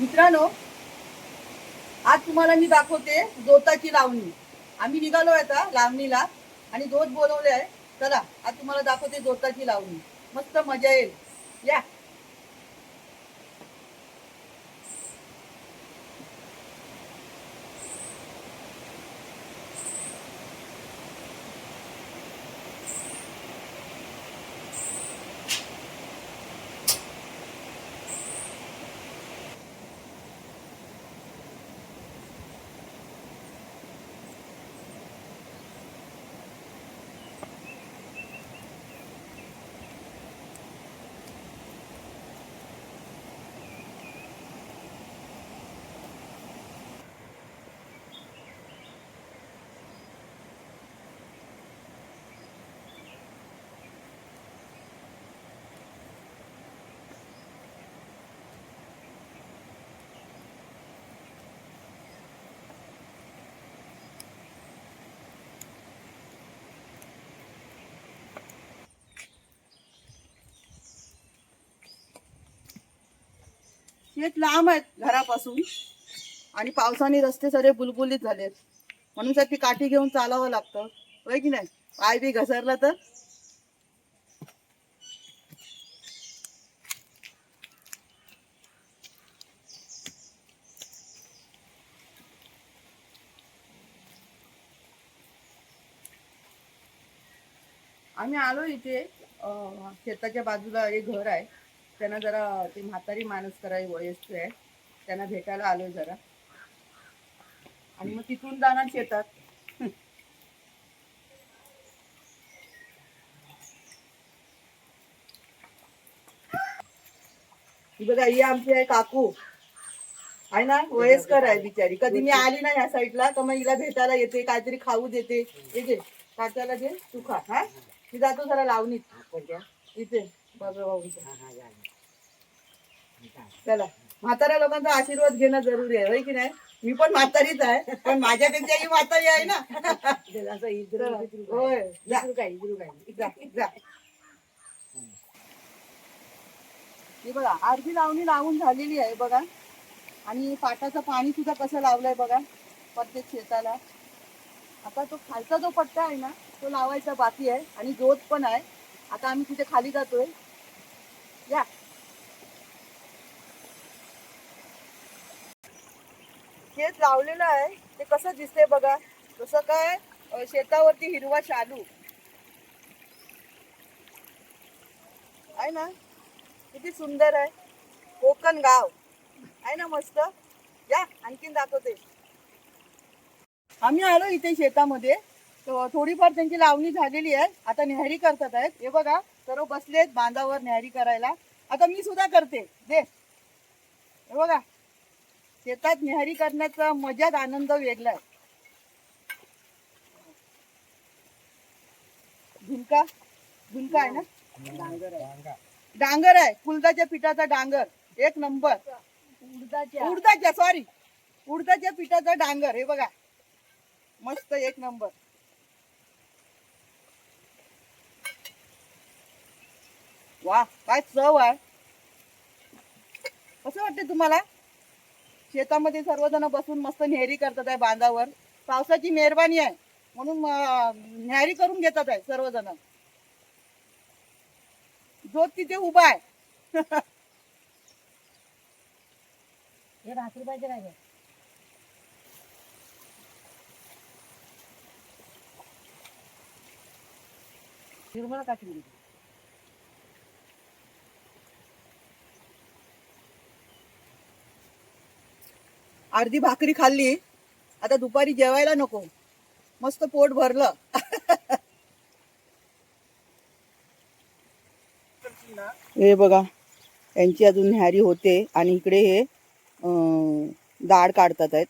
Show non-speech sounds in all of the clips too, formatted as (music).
मित्रांनो आज तुम्हाला मी दाखवते दोताची लावणी. आम्ही निघालो आता लावणीला आणि दोत बोलवले आहे. चला आज तुम्हाला दाखवते दोताची लावणी. मस्त मजा येईल. या. शेत लांब आहेत घरापासून. आणि पावसाने रस्ते सगळे बुलबुलीत झालेत. म्हणून सर ती काठी घेऊन चालावं लागतं. होय की नाही? पाय बी घसरला तर. आम्ही आलो इथे अं, शेताच्या बाजूला एक घर आहे. त्यांना जरा ते म्हातारी माणूस करायला वयस्कर आहे. त्यांना भेटायला आलोय जरा. आणि मग तिथून दानात येतात बघा ही आमची आहे काकू. आहे ना? वयस्कर आहे बिचारी. कधी मी आली ना या साईडला तर मग हिला भेटायला येते काहीतरी खाऊ देते. इथे काट्याला दे तू खा. हा? मी जातो जरा लावणीत. इथे बघा चला. म्हाताऱ्या लोकांचा आशीर्वाद घेणं जरुरी आहे होय की नाही? मी पण म्हातारीच आहे पण माझ्यापेक्षा ही म्हातारी आहे ना. होय. जा. जा, जा. हे बघा अर्धी लावणी लावून झालेली आहे बघा. आणि पाटाचं पाणी सुद्धा कसं लावलंय बघा प्रत्येक शेताला. आता तो खालचा जो पट्टा आहे ना तो लावायचा बाकी आहे आणि जोत पण आहे. आता आम्ही तिथे खाली जातोय. या. शेत लावलेलं आहे. ते कसं दिसते बघा. जसं काय शेतावरती हिरवा शालू. आहे ना? किती सुंदर आहे. कोकण गाव. आहे ना मस्त? या आणखीन दाखवते. आम्ही आलो इथे शेतामध्ये. थोडीफार त्यांची लावणी झालेली आहे. आता न्याहारी करतात आहेत. हे बघा सर्व बसलेत बांधावर न्याहारी करायला. आता मी सुद्धा करते. दे. हे बघा. शेतात न्याहारी करण्याचा मजाच आनंद वेगळा आहे. झुणका? झुणका आहे ना? डांगर आहे. कुलदाच्या पिठाचा डांगर. एक नंबर. उडदाच्या. सॉरी उडदाच्या पिठाचा डांगर. हे बघा. मस्त एक नंबर. वा काय चव आहे. कसं वाटते तुम्हाला? शेतामध्ये सर्वजण बसून मस्त नेहरी करतात आहे बांधावर. पावसाची मेहरबानी आहे. म्हणून अं, करून घेतात आहे सर्वजण. जो तिथे उभा आहे. हे भाकरी पाहिजे राहिले निर्मला काठी अर्धी भाकरी खाल्ली. आता दुपारी जेवायला नको. मस्त पोट भरलं. हे बघा यांची अजून न्याहारी होते आणि इकडे हे अं, दाढ काढतात आहेत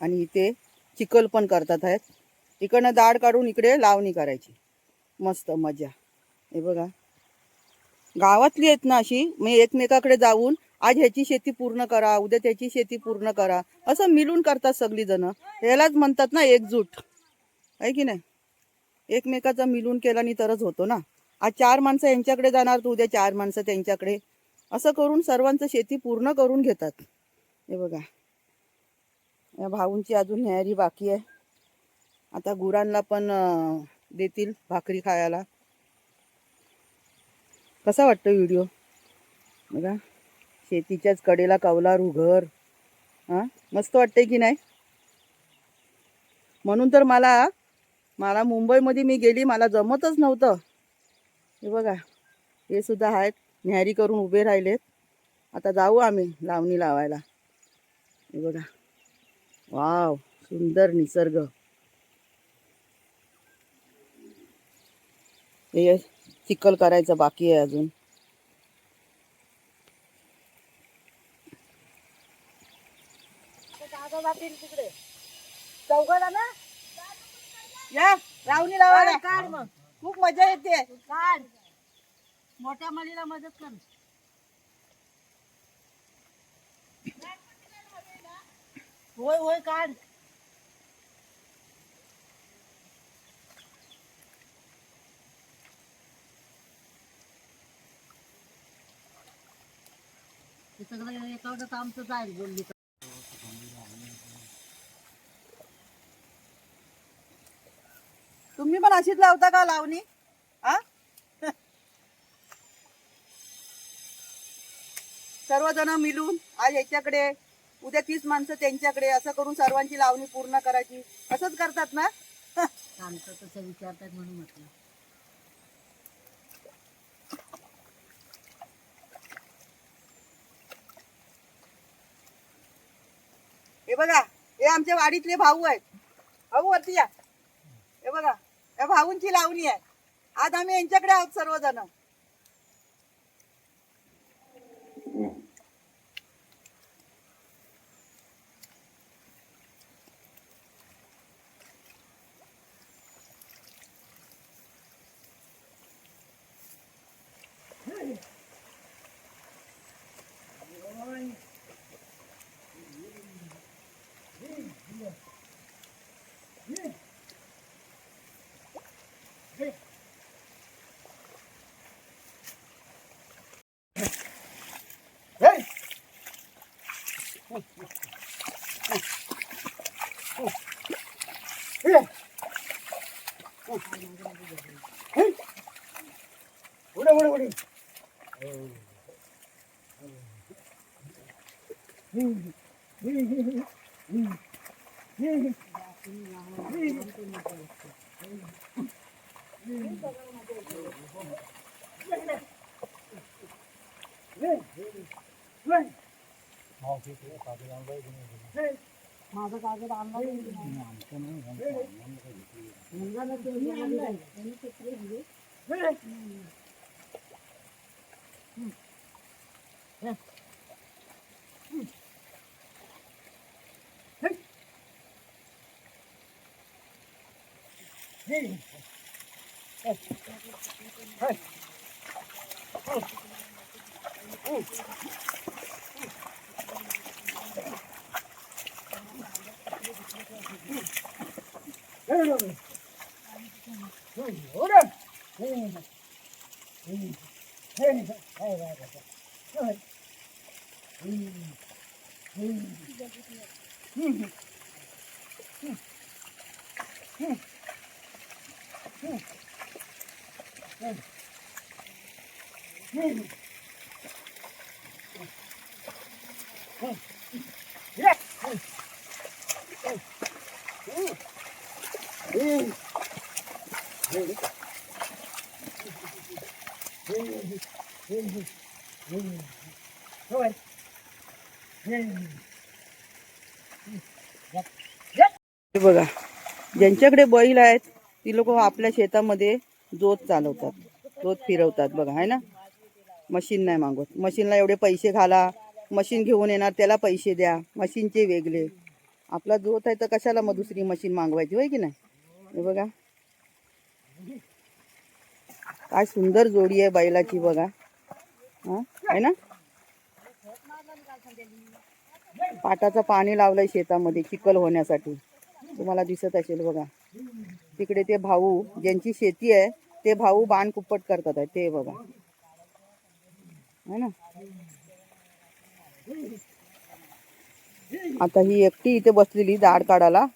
आणि इथे चिकल पण करतात आहेत. इकडनं दाढ काढून इकडे लावणी करायची. मस्त मजा. हे बघा. गावातली आहेत ना अशी मी एकमेकाकडे जाऊन आज ह्याची शेती पूर्ण करा उद्या त्याची शेती पूर्ण करा. असं मिळून करतात सगळी जण यालाच म्हणतात ना एकजूट. आहे की नाही? एकमेकाचा मिळून केल्याने तरच होतो ना. आज चार माणसं यांच्याकडे जाणार तर उद्या चार माणसं त्यांच्याकडे. असं करून सर्वांचं शेती पूर्ण करून घेतात. हे बघा. या भाऊंची अजून न्यारी बाकी आहे. आता गुरांना पण देतील भाकरी खायला. कसा वाटतो व्हिडिओ? बघा. शेतीच्याच कडेला कौलारू घर हां? मस्त वाटतंय की नाही? म्हणून तर मला मला मुंबईमध्ये मी गेली मला जमतच नव्हतं. हे बघा हे सुद्धा आहेत न्यारी करून उभे राहिलेत. आता जाऊ आम्ही लावणी लावायला. हे बघा. वाव सुंदर निसर्ग. हे चिखल करायचं बाकी आहे अजून. जातील तिकडे. या लावायला काढ मग. खूप मजा येते. काढ. मोठ्या मुलीला मदत कर. होय होय काढ. सगळं एकावरच आमचं जाईल बोलली तुम्ही पण अशीच लावता का लावणी? आ सर्वजण मिळून आज याच्याकडे उद्या तीस माणसं त्यांच्याकडे असं करून सर्वांची लावणी पूर्ण करायची. असंच करतात ना? आमचं तसं विचारतात म्हणून म्हटलं. हे बघा हे आमच्या वाडीतले भाऊ आहेत. भाऊ वरती या. हे बघा. या भाऊंची लावणी आहे. आज आम्ही यांच्याकडे आहोत सर्वजण. おいおい Evet. हे बघा ज्यांच्याकडे बैल आहेत ती लोक आपल्या शेतामध्ये जोत चालवतात जोत फिरवतात बघा आहे ना? मशीन नाही मागवत. मशीनला एवढे पैसे घाला मशीन घेऊन येणार त्याला पैसे द्या मशीनचे वेगळे. आपला जोत आहे तर कशाला मग दुसरी मशीन मागवायची होय की नाही? हे बघा. काय सुंदर जोडी आहे बैलाची बघा. आहे ना? पाटाचं पाणी लावलंय शेतामध्ये चिखल होण्यासाठी. तुम्हाला दिसत असेल बघा. तिकडे ते भाऊ ज्यांची शेती आहे ते भाऊ बाण कुप्पट करतात आहे ते बघा. है ना? आता ही एकटी इथे बसलेली दाढ काढायला.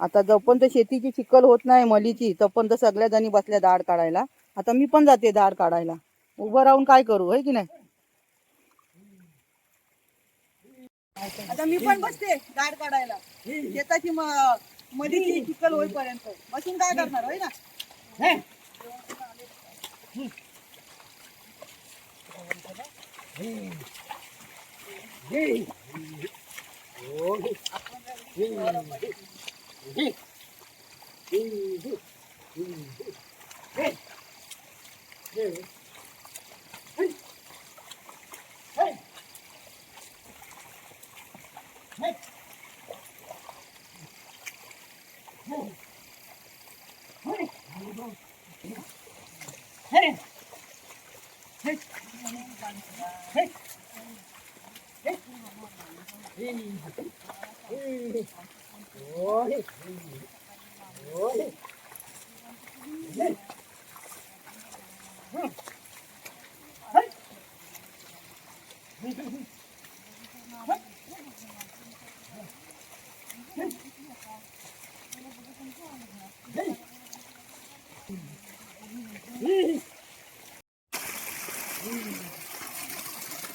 आता जोपर्यंत शेतीची चिखल होत नाही मलीची तोपर्यंत सगळ्या जणी बसल्या दाढ काढायला. आता मी पण जाते दाढ काढायला. उभं राहून काय करू होय की नाही? आता मी पण बसते दाढ काढायला. शेताची म- मलीची चिखल होईपर्यंत. बसून काय करणार होय ना?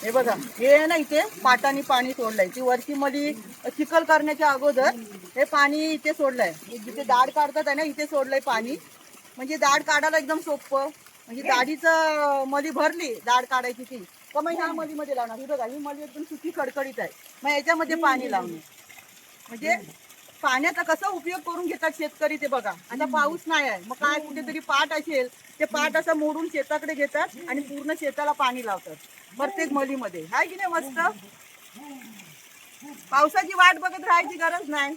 हे बघा हे नाही ना इथे पाटाने पाणी सोडलंय. ती वरती मली चिखल करण्याच्या अगोदर हे पाणी इथे सोडलंय. जिथे दाढ काढतात आहे ना इथे सोडलंय पाणी. म्हणजे दाढ काढायला एकदम सोपं. म्हणजे दाढीचं मली भरली दाढ काढायची ती. तर मग ह्या मलीमध्ये लावणार? ही बघा ही मली एकदम सुकी कडकडीत आहे. मग याच्यामध्ये पाणी लावणे म्हणजे पाण्याचा कसा उपयोग करून घेतात शेतकरी ते बघा. आता पाऊस नाही आहे. मग काय कुठेतरी पाट असेल ते पाट असं मोडून शेताकडे घेतात आणि पूर्ण शेताला पाणी लावतात. प्रत्येक मलीमध्ये. हाय की नाही मस्त? पावसाची वाट बघत राहायची गरज नाही.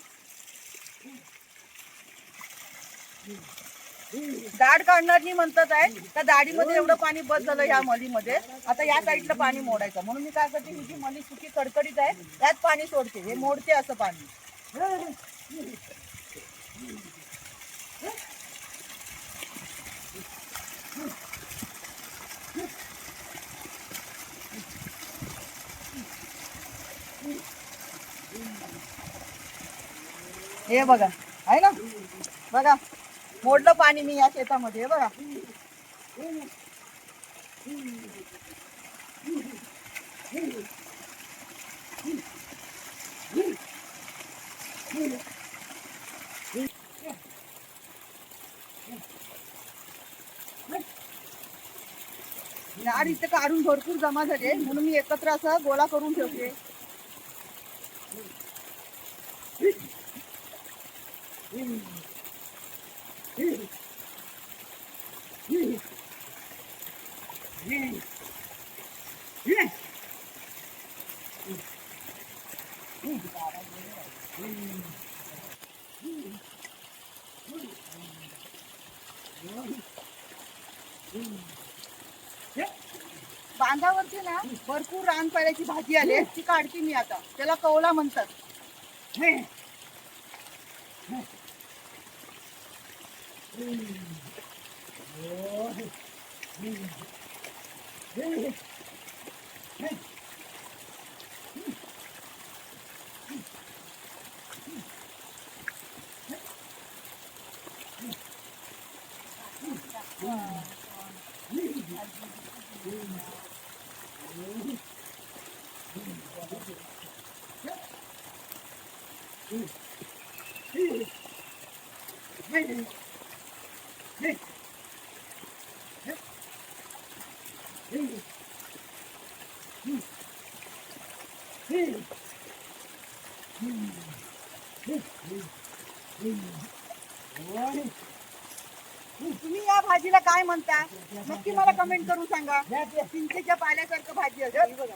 दाढ नाही म्हणतात आहे. त्या दाढीमध्ये एवढं पाणी बस झालं या मलीमध्ये. आता या साईडला पाणी मोडायचं. म्हणून मी काय करते ही जी मली सुकी कडकडीत आहे त्यात पाणी सोडते. हे मोडते असं पाणी. हे बघा. आहे ना? बघा. मोडलं पाणी मी या शेतामध्ये बघा. झाड इथे काढून भरपूर जमा झाले म्हणून मी एकत्र असं गोळा करून ठेवते. बांधावरती ना भरपूर रान पाण्याची भाजी आली आहे. ती काढते मी आता. त्याला कवला म्हणतात. तुम्ही या भाजीला काय म्हणता नक्की मला कमेंट करून सांगा. चिंचेच्या पाल्यासारखं भाजी असते. ही बघा.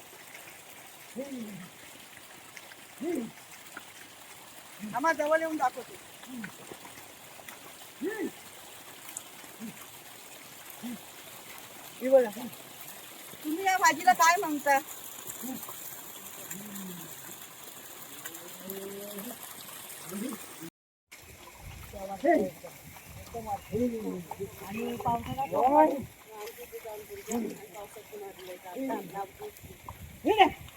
मामा जवळ येऊन दाखवतो. बघा तुम्ही या भाजीला काय म्हणता? पावसात पावसात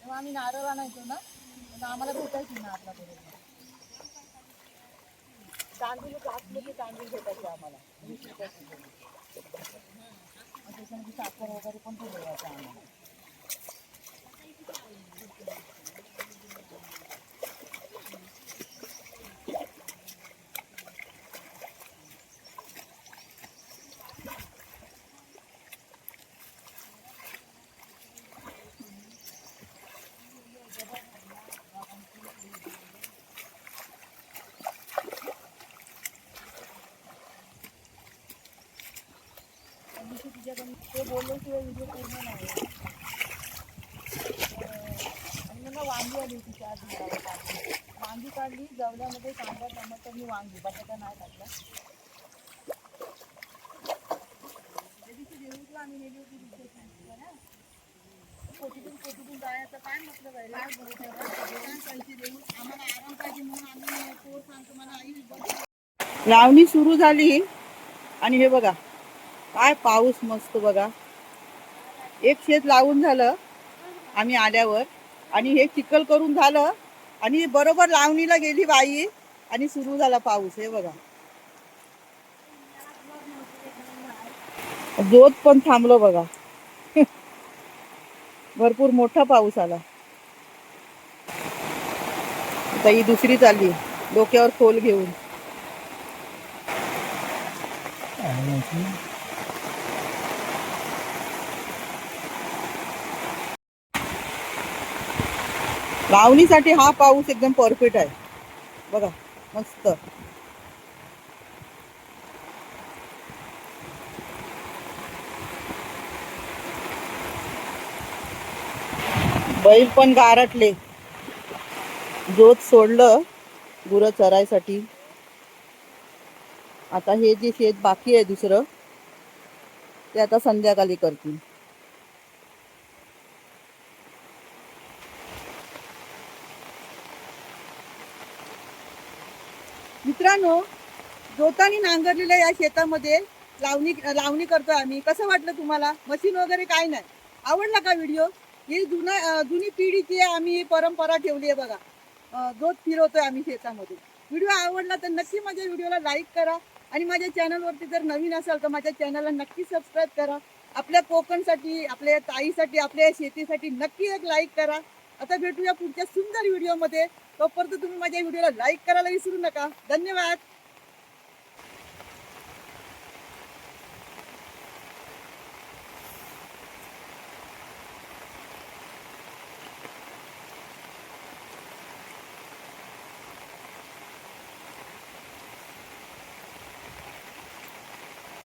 तेव्हा आम्ही नारळ आणायचो ना तर आम्हाला भेटायची ना आपल्याकडे तांदूळ घातले की तांदूळ भेटायचे आम्हाला. वीस रुपयाचे त्याच्यामध्ये साखर वगैरे पण ठेवलं जायचं आम्हाला ते बोलल्याशिवाय व्हिडिओ पूर्ण नाही आणि मला वांगी आली होती चार दिवसावर वांगी। काढली जवल्यामध्ये कांदा टमाटर मी वांगी बटाटा नाही टाकला त्या दिवशी आम्ही नेली होती ना? कोटीतून कोटीतून जायचं काय म्हटलं पैसे देऊन आम्हाला आराम पाहिजे म्हणून आम्ही लावणी सुरू झाली. आणि हे बघा काय पाऊस मस्त बघा. एक शेत लावून झालं आम्ही आल्यावर आणि हे चिखल करून झालं आणि बरोबर लावणीला गेली बाई आणि सुरू झाला पाऊस हे बघा. जोत पण थांबलो बघा. (laughs) भरपूर मोठा पाऊस आला. आता ही दुसरी चालली डोक्यावर खोल घेऊन. लावणीसाठी हा पाऊस एकदम परफेक्ट आहे. बघा मस्त. बैल पण गारटले. जोत सोडलं गुरं चरायसाठी. आता हे जे शेत बाकी आहे दुसरं ते आता संध्याकाळी करतील. मित्रांनो जोतानी नांगरलेल्या या शेतामध्ये लावणी लावणी करतोय आम्ही. कसं वाटलं तुम्हाला? मशीन वगैरे काय नाही. आवडला का व्हिडिओ? ही जुना जुनी पिढीची आम्ही परंपरा ठेवली आहे बघा. जोत फिरवतोय आम्ही शेतामध्ये. व्हिडिओ आवडला तर नक्की माझ्या व्हिडिओला लाईक करा आणि माझ्या चॅनलवरती जर नवीन असाल तर माझ्या चॅनलला नक्की सबस्क्राईब करा. आपल्या कोकणसाठी आपल्या ताईसाठी आपल्या शेतीसाठी नक्की एक लाईक करा. आता भेटूया पुढच्या सुंदर व्हिडिओमध्ये तोपर्यंत तुम्ही माझ्या व्हिडिओला लाईक करायला विसरू नका. धन्यवाद.